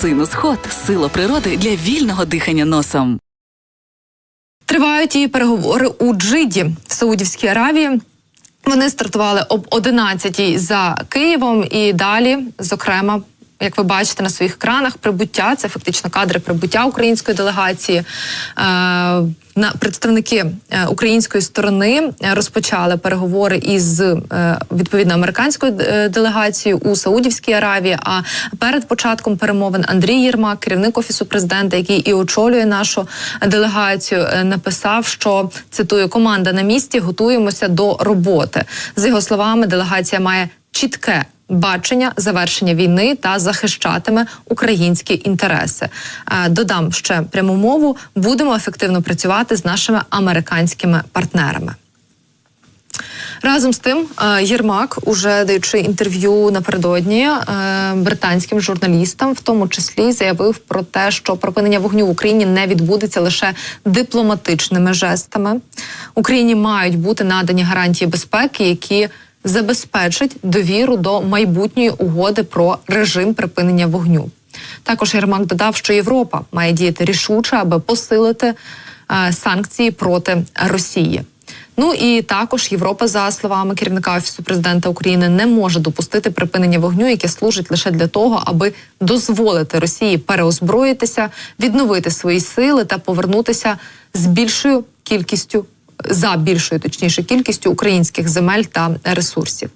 Синус Хот сила природи для вільного дихання носом. Тривають і переговори у Джиді в Саудівській Аравії. Вони стартували об 11 за Києвом і далі, зокрема. Як ви бачите на своїх екранах, прибуття це фактично кадри прибуття української делегації. Е, на представники е, української сторони е, розпочали переговори із відповідно американською делегацією у Саудівській Аравії. А перед початком перемовин Андрій Єрмак, керівник офісу президента, який і очолює нашу делегацію, написав, що цитую команда на місці готуємося до роботи. За його словами, делегація має чітке. Бачення завершення війни та захищатиме українські інтереси. Е, Додам ще пряму мову. Будемо ефективно працювати з нашими американськими партнерами. Разом з тим, е, Єрмак, уже даючи інтерв'ю напередодні е, британським журналістам, в тому числі заявив про те, що припинення вогню в Україні не відбудеться лише дипломатичними жестами. Україні мають бути надані гарантії безпеки, які забезпечать довіру до майбутньої угоди про режим припинення вогню. Також Єрмак додав, що Європа має діяти рішуче, аби посилити е, санкції проти Росії. Ну і також Європа, за словами керівника офісу президента України, не може допустити припинення вогню, яке служить лише для того, аби дозволити Росії переозброїтися, відновити свої сили та повернутися з більшою кількістю. За більшою, точніше, кількістю українських земель та ресурсів.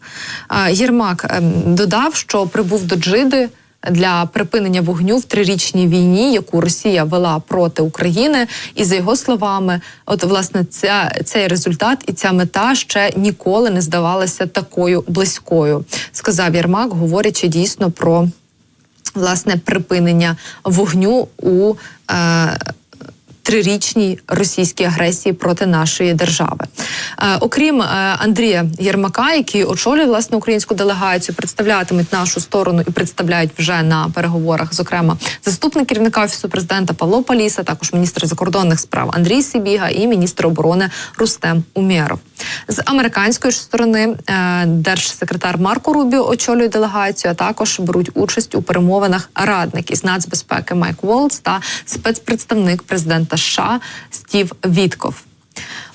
Єрмак ем, додав, що прибув до Джиди для припинення вогню в трирічній війні, яку Росія вела проти України. І за його словами, от власне ця цей результат і ця мета ще ніколи не здавалася такою близькою, сказав Єрмак, говорячи дійсно про власне припинення вогню у. Е, Трирічній російській агресії проти нашої держави, е, окрім е, Андрія Єрмака, який очолює власне українську делегацію, представлятимуть нашу сторону і представляють вже на переговорах. Зокрема, заступник керівника офісу президента Павло Паліса, також міністр закордонних справ Андрій Сибіга і міністр оборони Рустем Умєров. З американської ж сторони е, держсекретар Марко Рубіо очолює делегацію. А також беруть участь у перемовинах радник із нацбезпеки Майк Волц та спецпредставник президента США Стів Вітков.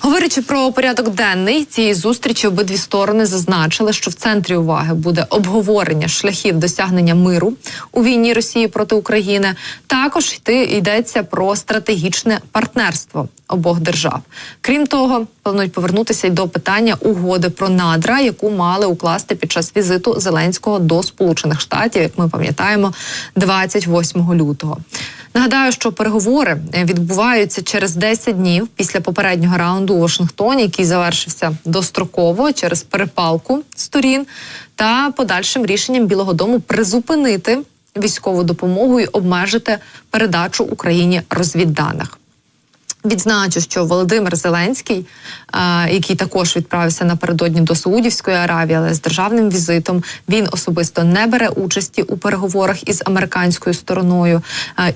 Говорячи про порядок денний цієї зустрічі, обидві сторони зазначили, що в центрі уваги буде обговорення шляхів досягнення миру у війні Росії проти України. Також йти йдеться про стратегічне партнерство обох держав. Крім того, планують повернутися й до питання угоди про надра, яку мали укласти під час візиту Зеленського до Сполучених Штатів, як ми пам'ятаємо, 28 лютого. Нагадаю, що переговори е, відбуваються через 10 днів після попереднього раунду у Вашингтоні, який завершився достроково через перепалку сторін, та подальшим рішенням Білого Дому призупинити військову допомогу і обмежити передачу Україні розвідданих. Відзначу, що Володимир Зеленський, який також відправився напередодні до Саудівської Аравії, але з державним візитом, він особисто не бере участі у переговорах із американською стороною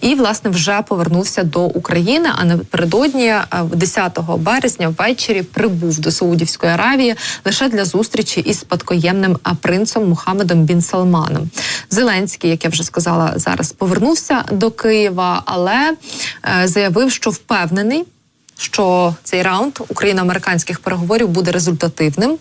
і власне вже повернувся до України. А напередодні, а, 10 березня, ввечері прибув до Саудівської Аравії лише для зустрічі із спадкоємним а, принцем Мухаммедом Бін Салманом. Зеленський, як я вже сказала, зараз повернувся до Києва, але е, заявив, що впевнений що цей раунд україно-американських переговорів буде результативним.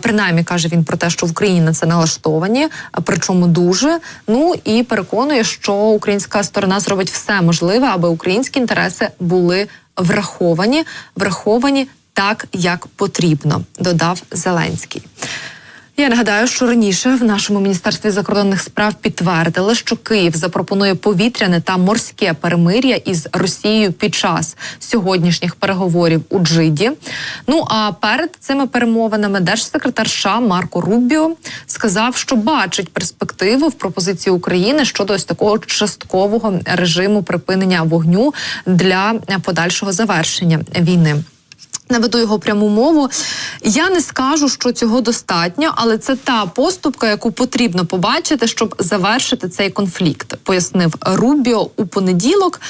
Принаймні каже він про те, що в Україні на це налаштовані, причому дуже. Ну і переконує, що українська сторона зробить все можливе, аби українські інтереси були враховані, враховані так, як потрібно, додав Зеленський. Я нагадаю, що раніше в нашому міністерстві закордонних справ підтвердили, що Київ запропонує повітряне та морське перемир'я із Росією під час сьогоднішніх переговорів у Джиді. Ну а перед цими перемовинами держсекретар США Марко Рубіо сказав, що бачить перспективу в пропозиції України щодо ось такого часткового режиму припинення вогню для подальшого завершення війни. Наведу його пряму мову. Я не скажу, що цього достатньо, але це та поступка, яку потрібно побачити, щоб завершити цей конфлікт, пояснив Рубіо у понеділок.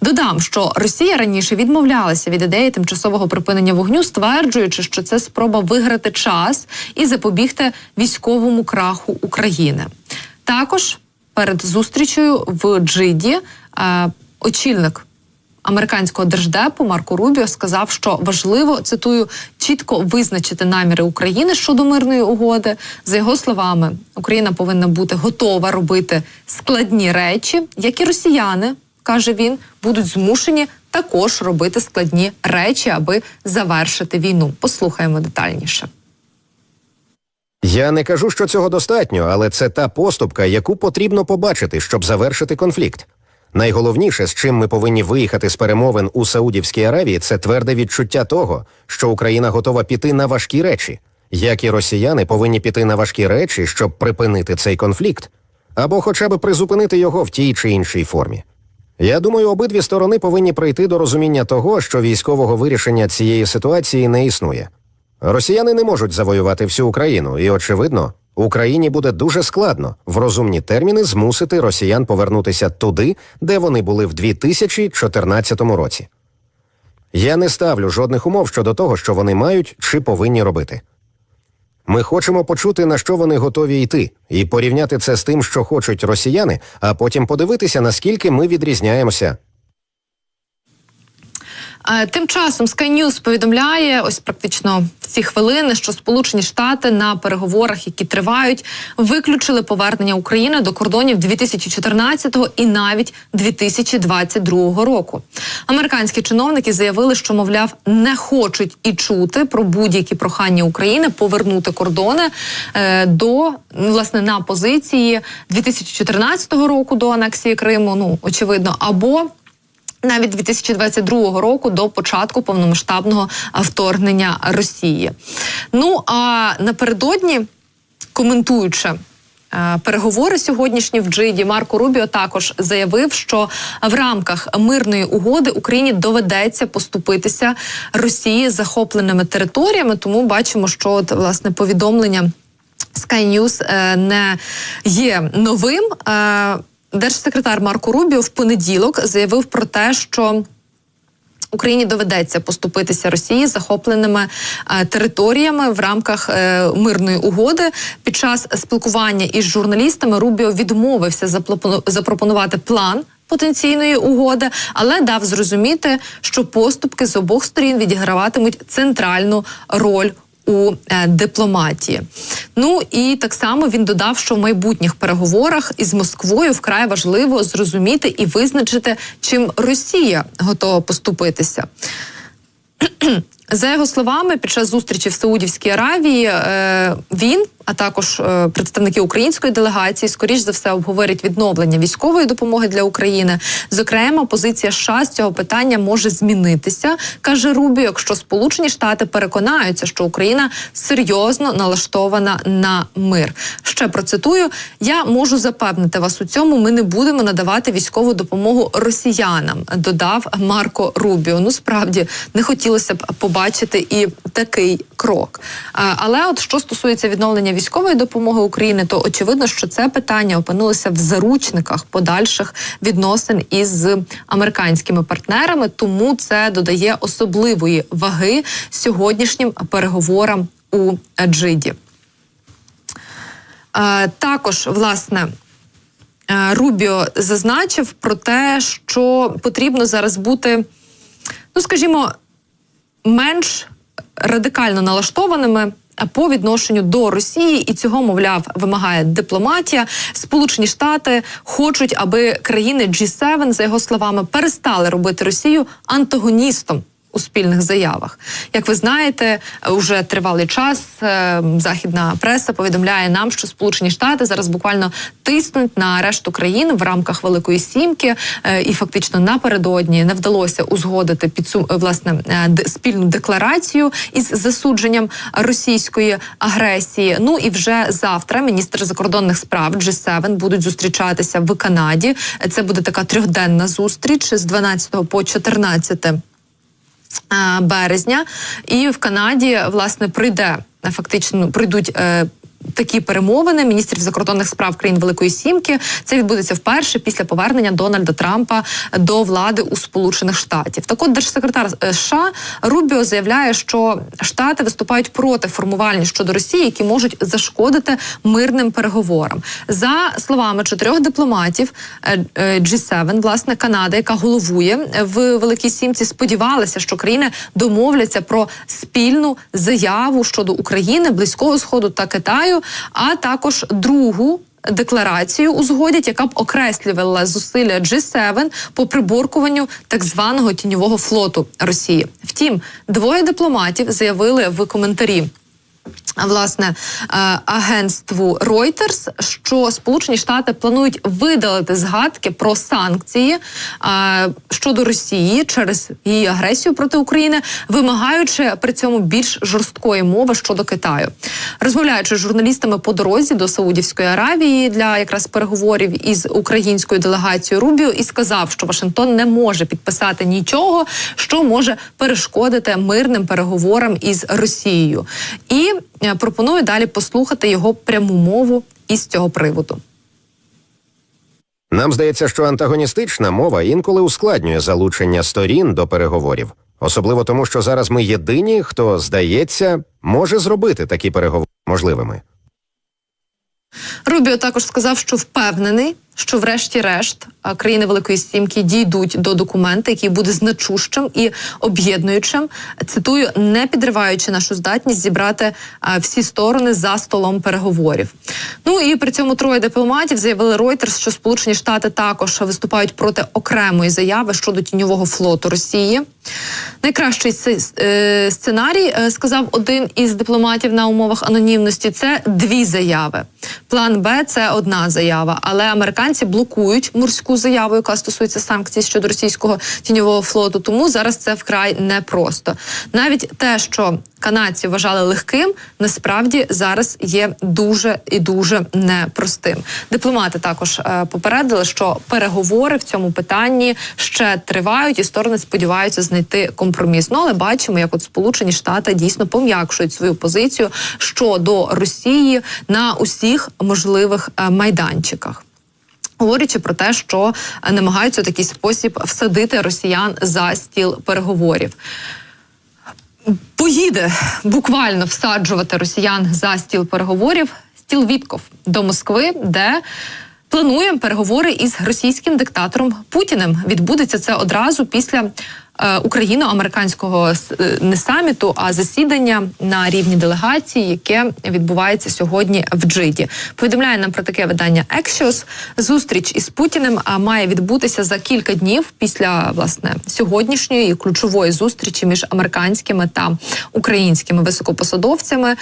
Додам, що Росія раніше відмовлялася від ідеї тимчасового припинення вогню, стверджуючи, що це спроба виграти час і запобігти військовому краху України. Також перед зустрічею в Джиді е, очільник американського держдепу Марко Рубіо сказав, що важливо цитую чітко визначити наміри України щодо мирної угоди. За його словами, Україна повинна бути готова робити складні речі, як і росіяни, каже він, будуть змушені також робити складні речі, аби завершити війну. Послухаємо детальніше. Я не кажу, що цього достатньо, але це та поступка, яку потрібно побачити, щоб завершити конфлікт. Найголовніше, з чим ми повинні виїхати з перемовин у Саудівській Аравії, це тверде відчуття того, що Україна готова піти на важкі речі, як і росіяни повинні піти на важкі речі, щоб припинити цей конфлікт, або хоча б призупинити його в тій чи іншій формі. Я думаю, обидві сторони повинні прийти до розуміння того, що військового вирішення цієї ситуації не існує. Росіяни не можуть завоювати всю Україну, і очевидно, Україні буде дуже складно в розумні терміни змусити росіян повернутися туди, де вони були в 2014 році. Я не ставлю жодних умов щодо того, що вони мають чи повинні робити. Ми хочемо почути, на що вони готові йти, і порівняти це з тим, що хочуть росіяни, а потім подивитися, наскільки ми відрізняємося Тим часом Sky News повідомляє ось практично в ці хвилини, що Сполучені Штати на переговорах, які тривають, виключили повернення України до кордонів 2014 і навіть 2022 року. Американські чиновники заявили, що мовляв не хочуть і чути про будь-які прохання України повернути кордони е, до ну, власне на позиції 2014 року до анексії Криму. Ну очевидно, або навіть 2022 року до початку повномасштабного вторгнення Росії. Ну а напередодні, коментуючи. е, Переговори сьогоднішні в Джиді Марко Рубіо також заявив, що в рамках мирної угоди Україні доведеться поступитися Росії захопленими територіями. Тому бачимо, що от, власне повідомлення Sky News е, не є новим. Держсекретар Марко Рубіо в понеділок заявив про те, що Україні доведеться поступитися Росії захопленими е, територіями в рамках е, мирної угоди. Під час спілкування із журналістами Рубіо відмовився запропонувати план. Потенційної угоди, але дав зрозуміти, що поступки з обох сторін відіграватимуть центральну роль у е, дипломатії. Ну і так само він додав, що в майбутніх переговорах із Москвою вкрай важливо зрозуміти і визначити, чим Росія готова поступитися. За його словами, під час зустрічі в Саудівській Аравії е, він, а також е, представники української делегації, скоріш за все обговорять відновлення військової допомоги для України. Зокрема, позиція США з цього питання може змінитися, каже Рубіо, якщо Сполучені Штати переконаються, що Україна серйозно налаштована на мир. Ще процитую: я можу запевнити вас у цьому. Ми не будемо надавати військову допомогу росіянам. Додав Марко Рубіо. Ну справді не хотілося б побачити і такий крок. А, Але от що стосується відновлення військової допомоги України, то очевидно, що це питання опинилося в заручниках подальших відносин із американськими партнерами, тому це додає особливої ваги сьогоднішнім переговорам у Джиді. Е, Також власне. е, Рубіо зазначив про те, що потрібно зараз бути, ну скажімо, менш радикально налаштованими. А По відношенню до Росії, і цього мовляв вимагає дипломатія. Сполучені Штати хочуть, аби країни G7, за його словами, перестали робити Росію антагоністом у спільних заявах. Як ви знаєте, уже тривалий час е, західна преса повідомляє нам, що Сполучені Штати зараз буквально тиснуть на решту країн в рамках Великої Сімки, е, і фактично напередодні не вдалося узгодити підсум е, власне спільну декларацію із засудженням російської агресії. Ну і вже завтра міністр закордонних справ G7 будуть зустрічатися в Канаді. Це буде така трьохденна зустріч з 12 по 14 е, березня, і в Канаді власне прийде е, фактично прийдуть. Такі перемовини міністрів закордонних справ країн Великої Сімки. Це відбудеться вперше після повернення Дональда Трампа до влади у Сполучених Штатів. Так от держсекретар е, США Рубіо заявляє, що Штати виступають проти формувальні щодо Росії, які можуть зашкодити мирним переговорам. За словами чотирьох дипломатів е, е, G7, власне, Канада, яка головує в Великій Сімці, сподівалася, що країни домовляться про спільну заяву щодо України, близького сходу та Китаю, а також другу. Декларацію узгодять, яка б окреслювала зусилля G7 по приборкуванню так званого тіньового флоту Росії. Втім, двоє дипломатів заявили в коментарі власне е, агентству Reuters, що Сполучені Штати планують видалити згадки про санкції е, щодо Росії через її агресію проти України, вимагаючи при цьому більш жорсткої мови щодо Китаю, розмовляючи з журналістами по дорозі до Саудівської Аравії для якраз переговорів із українською делегацією Рубіо, і сказав, що Вашингтон не може підписати нічого, що може перешкодити мирним переговорам із Росією, і пропоную далі послухати його пряму мову із цього приводу. Нам здається, що антагоністична мова інколи ускладнює залучення сторін до переговорів, особливо тому, що зараз ми єдині, хто здається, може зробити такі переговори можливими. Рубіо також сказав, що впевнений, що, врешті-решт, країни Великої Сімки дійдуть до документа, який буде значущим і об'єднуючим. Цитую, не підриваючи нашу здатність зібрати всі сторони за столом переговорів. Ну і при цьому троє дипломатів заявили Reuters, що Сполучені Штати також виступають проти окремої заяви щодо тіньового флоту Росії. Найкращий е, сценарій, е, сказав один із дипломатів на умовах анонімності, це дві заяви. План Б це одна заява, але американці блокують морську заяву, яка стосується санкцій щодо російського тіньового флоту. Тому зараз це вкрай непросто. Навіть те, що канадці вважали легким, насправді зараз є дуже і дуже непростим. Дипломати також е, попередили, що переговори в цьому питанні ще тривають, і сторони сподіваються знайти компроміс. Ну але бачимо, як от Сполучені Штати дійсно пом'якшують свою позицію щодо Росії на усіх можливих е, майданчиках. Говорячи про те, що намагаються в такий спосіб всадити росіян за стіл переговорів. Поїде буквально всаджувати росіян за стіл переговорів стіл Вітков до Москви, де планує переговори із російським диктатором Путіним. Відбудеться це одразу після україно-американського е, не саміту, а засідання на рівні делегації, яке відбувається сьогодні в Джиді. Повідомляє нам про таке видання Axios. Зустріч із Путіним має відбутися за кілька днів після власне сьогоднішньої ключової зустрічі між американськими та українськими високопосадовцями. Е,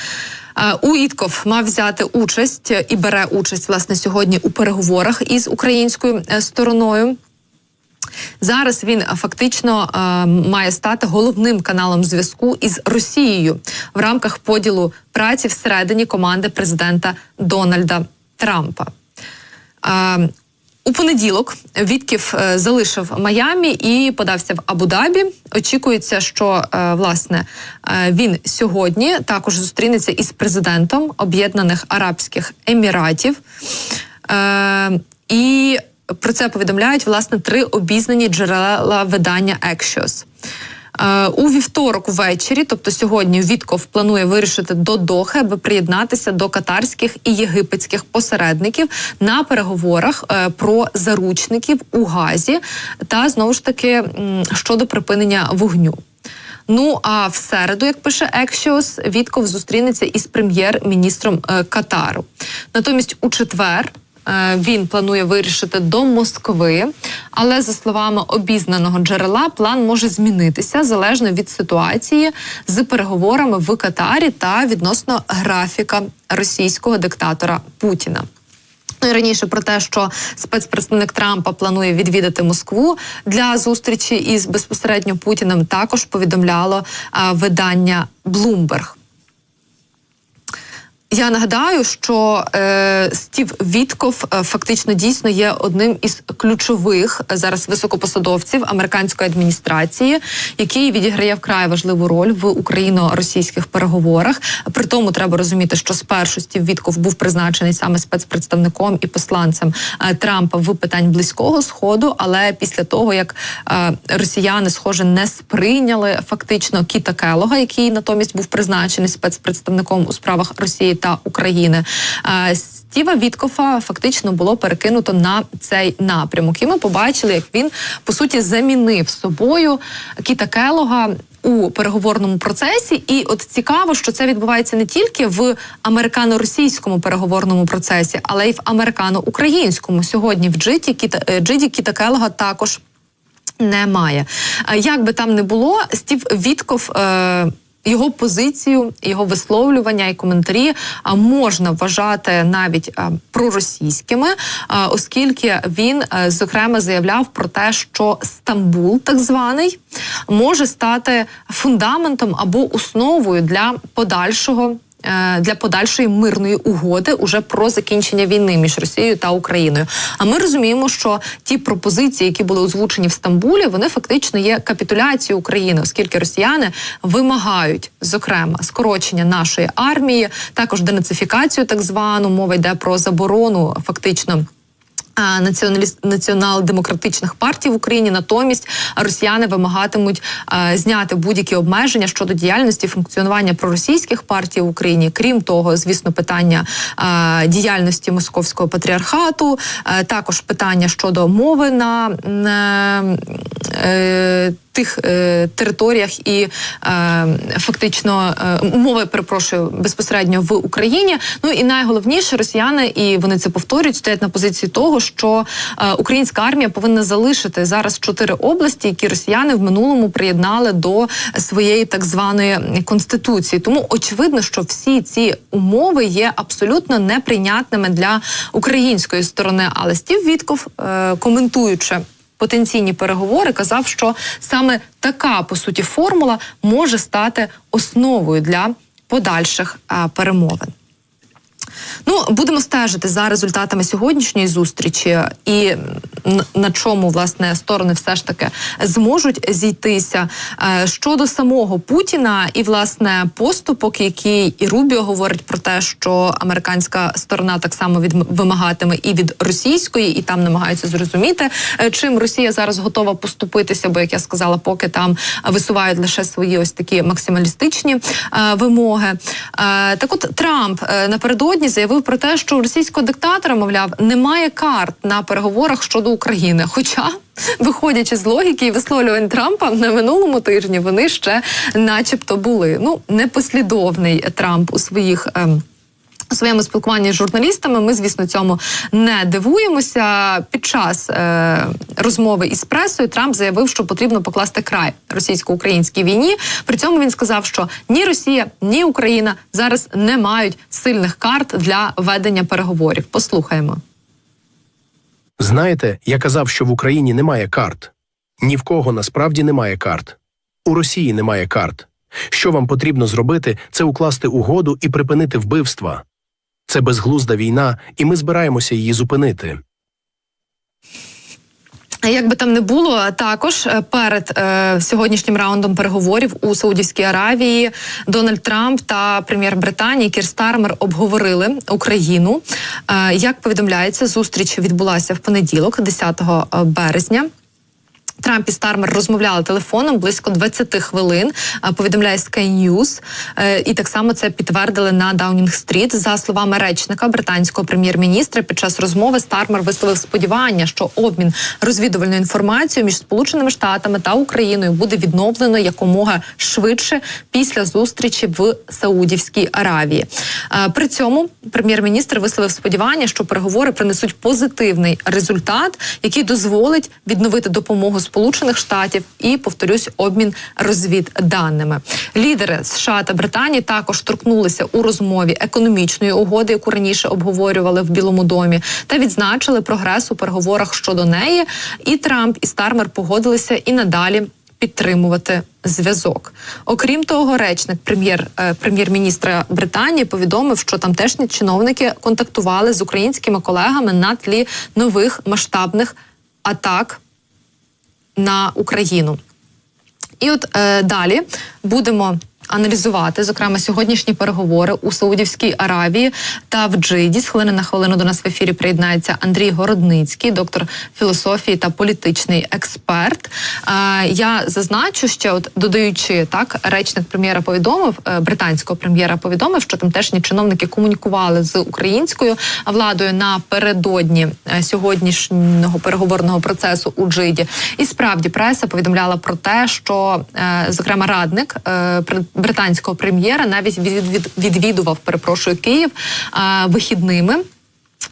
Уітков мав взяти участь і бере участь власне сьогодні у переговорах із українською е, стороною. Зараз він е, фактично е, має стати головним каналом зв'язку із Росією в рамках поділу праці всередині команди президента Дональда Трампа. Е, у понеділок Вітків е, залишив Майамі і подався в Абу-Дабі. Очікується, що е, власне він сьогодні також зустрінеться із президентом Об'єднаних Арабських Еміратів. І про це повідомляють власне три обізнані джерела видання Axios. Е, У вівторок увечері, тобто сьогодні, Вітков планує вирішити до Дохи, аби приєднатися до катарських і єгипетських посередників на переговорах е, про заручників у Газі та знову ж таки щодо припинення вогню. Ну а в середу, як пише Axios, Вітков зустрінеться із прем'єр-міністром е, Катару. Натомість у четвер. Е, Він планує вирішити до Москви, але за словами обізнаного джерела, план може змінитися залежно від ситуації з переговорами в Катарі та відносно графіка російського диктатора Путіна. Ну раніше про те, що спецпредставник Трампа планує відвідати Москву для зустрічі із безпосередньо Путіним, також повідомляло видання Bloomberg. Я нагадаю, що е, Стів Вітков е, фактично дійсно є одним із ключових е, зараз високопосадовців американської адміністрації, який відіграє вкрай важливу роль в україно-російських переговорах. При тому треба розуміти, що спершу Стів Вітков був призначений саме спецпредставником і посланцем е, Трампа в питань близького сходу. Але після того як е, росіяни, схоже, не сприйняли фактично Кіта Келога, який натомість був призначений спецпредставником у справах Росії та України. Стіва Віткофа фактично було перекинуто на цей напрямок, і ми побачили, як він по суті замінив собою Кіта Келога. У переговорному процесі, і от цікаво, що це відбувається не тільки в американо-російському переговорному процесі, але й в американо-українському. Сьогодні в Джиті Кіта е, Джиді Кіта Келога також немає. Як би там не було, Стів Вітков. Е- його позицію, його висловлювання і коментарі а, можна вважати навіть а, проросійськими, а, оскільки він а, зокрема заявляв про те, що Стамбул, так званий, може стати фундаментом або основою для подальшого е, для подальшої мирної угоди уже про закінчення війни між Росією та Україною. А ми розуміємо, що ті пропозиції, які були озвучені в Стамбулі, вони фактично є капітуляцією України, оскільки росіяни вимагають, зокрема, скорочення нашої армії, також денацифікацію, так звану мова йде про заборону фактично. Націонал-демократичних партій в Україні натомість росіяни вимагатимуть е, зняти будь-які обмеження щодо діяльності функціонування проросійських партій в Україні. Крім того, звісно, питання е, діяльності московського патріархату, е, також питання щодо мови на, е, е, тих е, територіях і е, фактично е, мови, перепрошую, безпосередньо в Україні. Ну і найголовніше, росіяни, і вони це повторюють, стоять на позиції того, що е, українська армія повинна залишити зараз чотири області, які росіяни в минулому приєднали до своєї так званої конституції. Тому очевидно, що всі ці умови є абсолютно неприйнятними для української сторони. Але Стів Вітков, е, коментуючи потенційні переговори, казав, що саме така по суті формула може стати основою для подальших перемовин. Ну, будемо стежити за результатами сьогоднішньої зустрічі і на чому власне сторони все ж таки зможуть зійтися. Е, Щодо самого Путіна і власне поступок, який і Рубіо говорить про те, що американська сторона так само від вимагатиме і від російської, і там намагаються зрозуміти, е, чим Росія зараз готова поступитися. Бо як я сказала, поки там висувають лише свої ось такі максималістичні е, вимоги. Так, от Трамп е, напередодні заявив про те, що російського диктатора, мовляв, немає карт на переговорах щодо України. Хоча, виходячи з логіки і висловлювань Трампа на минулому тижні, вони ще, начебто, були. Ну непослідовний Трамп у своїх. ем, у своєму спілкуванні з журналістами ми, звісно, цьому не дивуємося. Під час е, розмови із пресою Трамп заявив, що потрібно покласти край російсько-українській війні. При цьому він сказав, що ні Росія, ні Україна зараз не мають сильних карт для ведення переговорів. Послухаємо. Знаєте, я казав, що в Україні немає карт. Ні в кого насправді немає карт. У Росії немає карт. Що вам потрібно зробити, це укласти угоду і припинити вбивства. Це безглузда війна, і ми збираємося її зупинити. Як би там не було, також е, перед е, сьогоднішнім раундом переговорів у Саудівській Аравії Дональд Трамп та прем'єр Британії Кір Стармер обговорили Україну. Е, як повідомляється, зустріч відбулася в понеділок, 10 березня. Трамп і Стармер розмовляли телефоном близько 20 хвилин. Повідомляє Sky News. Е, І так само це підтвердили на Даунінг-стріт. За словами речника британського прем'єр-міністра, під час розмови Стармер висловив сподівання, що обмін розвідувальною інформацією між Сполученими Штатами та Україною буде відновлено якомога швидше після зустрічі в Саудівській Аравії. Е, При цьому прем'єр-міністр висловив сподівання, що переговори принесуть позитивний результат, який дозволить відновити допомогу Сполучених Штатів і, повторюсь, обмін розвідданими. Лідери США та Британії також торкнулися у розмові економічної угоди, яку раніше обговорювали в Білому домі, та відзначили прогрес у переговорах щодо неї. І Трамп і Стармер погодилися і надалі підтримувати зв'язок. Окрім того, речник прем'єр е, Британії повідомив, що тамтешні чиновники контактували з українськими колегами на тлі нових масштабних атак на Україну. І от е, далі будемо аналізувати, зокрема, сьогоднішні переговори у Саудівській Аравії та в Джиді. З хвилини на хвилину до нас в ефірі приєднається Андрій Городницький, доктор філософії та політичний експерт. Я зазначу ще, от додаючи так, речник прем'єра повідомив, е, британського прем'єра повідомив, що тамтешні чиновники комунікували з українською владою напередодні е, сьогоднішнього переговорного процесу у Джиді. І справді преса повідомляла про те, що е, зокрема радник британського прем'єра навіть від- від- відвідував, перепрошую, Київ е, вихідними.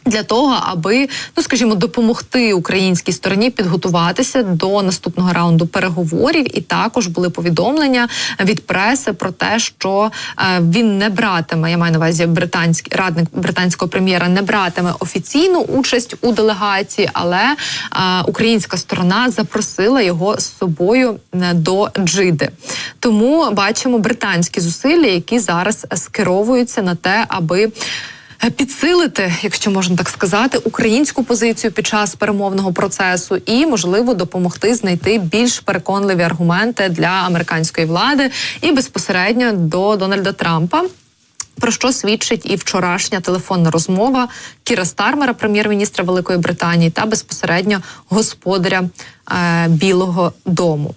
Для того аби ну скажімо допомогти українській стороні підготуватися до наступного раунду переговорів, і також були повідомлення від преси про те, що е, він не братиме. Я маю на увазі британський радник британського прем'єра не братиме офіційну участь у делегації, але е, українська сторона запросила його з собою е, до Джиди. Тому бачимо британські зусилля, які зараз скеровуються на те, аби підсилити, якщо можна так сказати, українську позицію під час перемовного процесу і можливо допомогти знайти більш переконливі аргументи для американської влади і безпосередньо до Дональда Трампа. Про що свідчить і вчорашня телефонна розмова Кіра Стармера, прем'єр-міністра Великої Британії, та безпосередньо господаря е, Білого Дому.